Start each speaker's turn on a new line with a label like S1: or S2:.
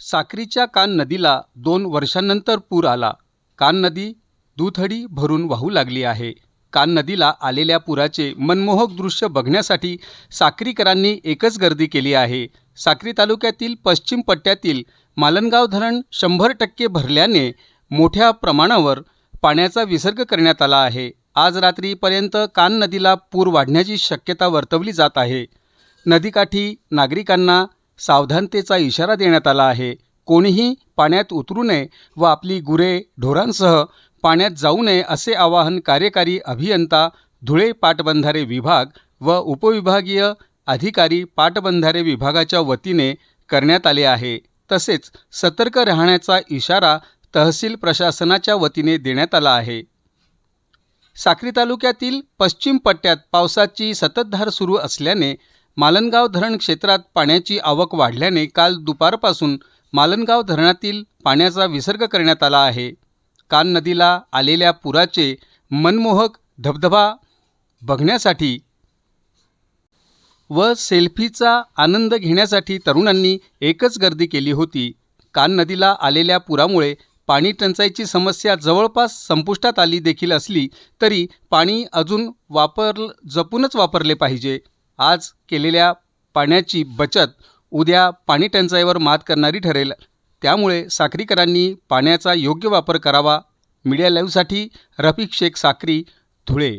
S1: साक्रीच्या कान नदीला दोन वर्षांनंतर पूर आला. कान नदी दुथडी भरून वाहू लागली आहे. कान नदीला आलेल्या पुराचे मनमोहक दृश्य बघण्यासाठी साक्रीकरांनी एकच गर्दी केली आहे. साक्री तालुक्यातील पश्चिम पट्ट्यातील मालनगाव धरण शंभर टक्के भरल्याने मोठ्या प्रमाणावर पाण्याचा विसर्ग करण्यात आला आहे. आज रात्रीपर्यंत कान नदीला पूर वाढण्याची शक्यता वर्तवली जात आहे. नदीकाठी नागरिकांना सावधानतेचा इशारा देण्यात आला आहे. कोणीही पाण्यात उतरू नये व आपली गुरे ढोरांसह पाण्यात जाऊ नये असे आवाहन कार्यकारी अभियंता धुळे पाटबंधारे विभाग व उपविभागीय अधिकारी पाटबंधारे विभागाच्या वतीने करण्यात आले आहे. तसेच सतर्क राहण्याचा इशारा तहसील प्रशासनाच्या वतीने देण्यात आला आहे. साक्री तालुक्यातील पश्चिम पट्ट्यात पावसाची संततधार सुरू असल्याने मालनगाव धरण क्षेत्रात पाण्याची आवक वाढल्याने काल दुपारपासून मालनगाव धरणातील पाण्याचा विसर्ग करण्यात आला आहे. कान नदीला आलेल्या पुराचे मनमोहक धबधबा बघण्यासाठी व सेल्फीचा आनंद घेण्यासाठी तरुणांनी एकच गर्दी केली होती. कान नदीला आलेल्या पुरामुळे पाणी टंचाईची समस्या जवळपास संपुष्टात आली देखील असली तरी पाणी अजून वापर जपूनच वापरले पाहिजे. आज केलेल्या पाण्याची बचत उद्या पाणी टंचाईवर मात करणारी ठरेल. त्यामुळे साक्रीकरांनी पाण्याचा योग्य वापर करावा. मीडिया लाईव्हसाठी रफिक शेख साक्री धुळे.